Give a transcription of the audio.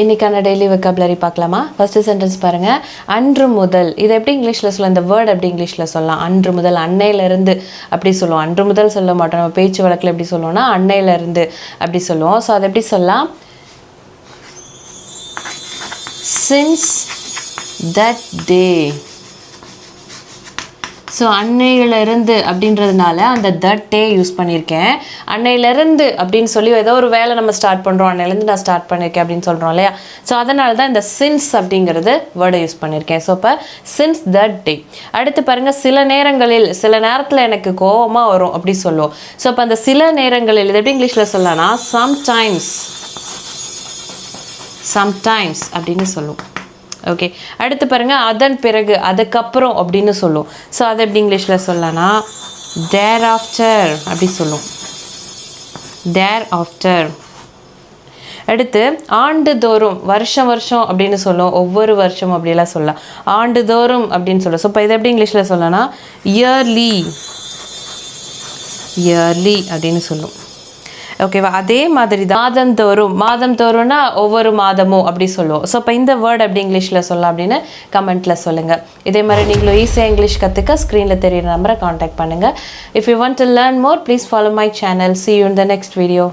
இன்னைக்கான டெய்லி வெக்கப்லரி பார்க்கலாமா? First sentence பாருங்கள் அன்று முதல். இதை எப்படி இங்கிலீஷில் சொல்லலாம்? இந்த வேர்ட் எப்படி இங்கிலீஷில் சொல்லலாம்? அன்று முதல் அன்னையிலேருந்து அப்படி சொல்லுவோம். அன்று முதல் சொல்ல மாட்டோம். நம்ம பேச்சு வழக்கில் எப்படி சொல்லுவோம்னா அன்னையிலேருந்து அப்படி சொல்லுவோம். ஸோ அதை எப்படி சொல்லலாம்? சின்ஸ் தட் டே ஸோ அன்னையிலிருந்து அப்படின்றதுனால அந்த தட் டே யூஸ் பண்ணியிருக்கேன். அன்னையிலிருந்து அப்படின்னு சொல்லி ஏதோ ஒரு வேலை நம்ம ஸ்டார்ட் பண்ணுறோம் அன்னையிலேருந்து நான் ஸ்டார்ட் பண்ணியிருக்கேன் அப்படின்னு சொல்கிறோம் இல்லையா? ஸோ அதனால தான் இந்த சின்ஸ் அப்படிங்கிறது வேர்டை யூஸ் பண்ணியிருக்கேன். ஸோ இப்போ சின்ஸ் தட் டே அடுத்து பாருங்கள் சில நேரங்களில் சில நேரத்தில் எனக்கு கோவமாக வரும் அப்படி சொல்லுவோம். ஸோ இப்போ அந்த சில நேரங்களில் இது எப்படி இங்கிலீஷில் சொல்லலாம்னா சம்டைம்ஸ் சம்டைம்ஸ் அப்படின்னு சொல்லுவோம். ஓகே அடுத்து பாருங்கள் அதன் பிறகு அதுக்கப்புறம் அப்படின்னு சொல்லுவோம் ஸோ அதை எப்படி இங்கிலீஷில் சொல்லலாம்னா தேர் ஆஃப்டர் அப்படி சொல்லும். தேர் ஆஃப்டர் அடுத்து ஆண்டுதோறும் வருஷம் வருஷம் அப்படின்னு சொல்லுவோம் ஒவ்வொரு வருஷம் அப்படிலாம் சொல்லலாம். ஆண்டுதோறும் அப்படின்னு சொல்லுவோம் ஸோ இப்போ இதை எப்படி இங்கிலீஷில் சொல்லலாம் இயர்லி இயர்லி அப்படின்னு சொல்லுவோம் ஓகேவா? அதே மாதிரி தான் மாதந்தோறும் மாதந்தோறும்னா ஒவ்வொரு மாதமும் அப்படி சொல்லுவோம். ஸோ இப்போ இந்த வேர்ட் அப்படி இங்கிலீஷில் சொல்லலாம் அப்படின்னு கமெண்ட்டில் சொல்லுங்கள் இதே மாதிரி நீங்களும் ஈஸியாக இங்கிலீஷ் கற்றுக்க ஸ்க்ரீனில் தெரியுற நம்பரை காண்டாக்ட் பண்ணுங்கள் if you want to learn more please follow my channel see you in the next video